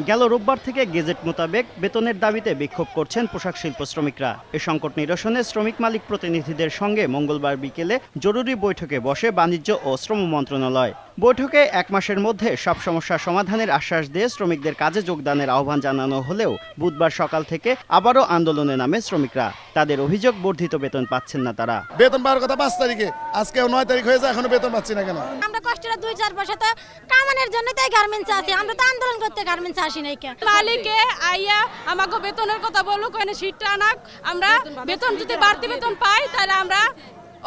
গেল রোববার থেকে গেজেট মোতাবেক বেতনের দাবিতে বিক্ষোভ করছেন পোশাক শিল্প শ্রমিকরা। এ সংকট নিরসনে শ্রমিক মালিক প্রতিনিধিদের সঙ্গে মঙ্গলবার বিকেলে জরুরি বৈঠকে বসে বাণিজ্য ও শ্রম মন্ত্রণালয়। বৈঠকে এক মাসের মধ্যে সব সমস্যা সমাধানের আশ্বাস দিয়ে শ্রমিকদের কাজে যোগদানের আহ্বান জানানো হলেও বুধবার সকাল থেকে আবারও আন্দোলনে নামে শ্রমিকরা। তাদের অভিযোগ বর্ধিত বেতন পাচ্ছেন না তারা। বেতন পাওয়ার কথা পাঁচ তারিখে। আজকে নয় তারিখ হয়ে যায় এখনও বেতন পাচ্ছি না কেন? আমরা কষ্টের দুই চার পয়সা তো কামানের জন্য তাই গার্মেন্টস আছি। আমরা তো আন্দোলন করতে গার্মেন্টস আসি নাই কে মালিকে আইয়া আমাকে বেতনের কথা বলুক ওখানে সিটটা আনাক। আমরা বেতন যদি বাড়তি বেতন পাই তাহলে আমরা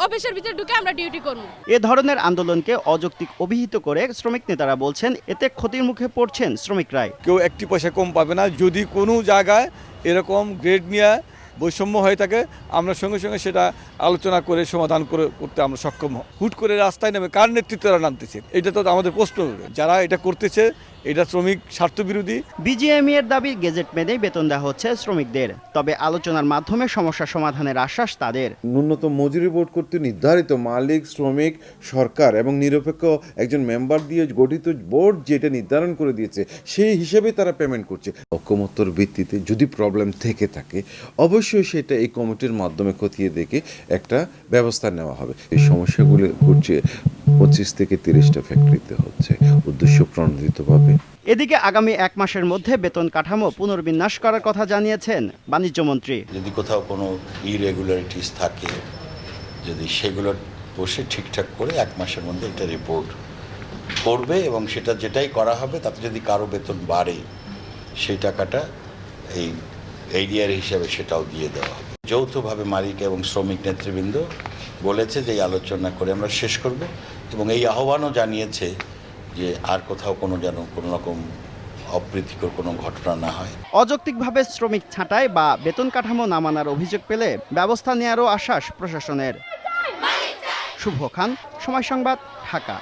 অফিসের ভিতরে ঢুকে আমরা ডিউটি করব। এ ধরনের আন্দোলনকে অযৌক্তিক অভিহিত করে শ্রমিক নেতারা বলছেন এতে ক্ষতির মুখে পড়ছেন শ্রমিকরাই। কেউ একটি পয়সা কম পাবে না। যদি কোনো জায়গায় এরকম গ্রেড নিয়ে বৈষম্য হয়ে থাকে আমরা সঙ্গে সঙ্গে সেটা আলোচনা করে সমাধান করে করতে আমরা সক্ষম। হুট করে রাস্তায় নেমে কার নেতৃত্বে তারা নামতেছে? এটা তো আমাদের প্রশ্ন যারা এটা করতেছে এটা শ্রমিক স্বার্থবিরোধী বিজিএমই এর দাবি গেজেট মেনেই বেতন দেওয়া হচ্ছে শ্রমিকদের। তবে আলোচনার মাধ্যমে সমস্যা সমাধানের আশ্বাস তাদের। ন্যূনতম মজুরি বোর্ড কর্তৃক নির্ধারিত মালিক শ্রমিক সরকার এবং নিরপেক্ষ একজন মেম্বার দিয়ে গঠিত বোর্ড যেটা নির্ধারণ করে দিয়েছে সেই হিসেবে তারা পেমেন্ট করছে। অক্ষমত্বর ভিত্তিতে যদি প্রবলেম থেকে থাকে অবশ্যই সেটা এই কমিটির মাধ্যমে খতিয়ে দেখে একটা ব্যবস্থা নেওয়া হবে। এই সমস্যাগুলো ঘটছে পঁচিশ থেকে তিরিশটা ফ্যাক্টরিতে হচ্ছে উদ্দেশ্য প্রণোদিতভাবে। এদিকে আগামী এক মাসের মধ্যে বেতন কাঠামো পুনর্বিন্যাস করার কথা জানিয়েছেন বাণিজ্যমন্ত্রী যদি কোথাও কোনো ইরেগুলারিটিস থাকে যদি সেগুলো বসে ঠিকঠাক করে এক মাসের মধ্যে একটা রিপোর্ট করবে এবং সেটা যেটাই করা হবে তাতে যদি কারও বেতন বাড়ে সেই টাকাটা এই এরিয়ার হিসাবে সেটাও দিয়ে দেওয়া হবে। যৌথভাবে মালিক এবং শ্রমিক নেতৃবৃন্দ বলেছে যে এই আলোচনা করে আমরা শেষ করব এবং এই আহ্বানও জানিয়েছে যে আর কোথাও কোনো যেন কোনো রকম অপ্রীতিকর কোনো ঘটনা না হয়। অযৌক্তিকভাবে শ্রমিক ছাঁটাই বা বেতন কাঠামো না মানার অভিযোগ পেলে ব্যবস্থা নেওয়ারও আশ্বাস প্রশাসনের। শুভ খান সময় সংবাদ, ঢাকা।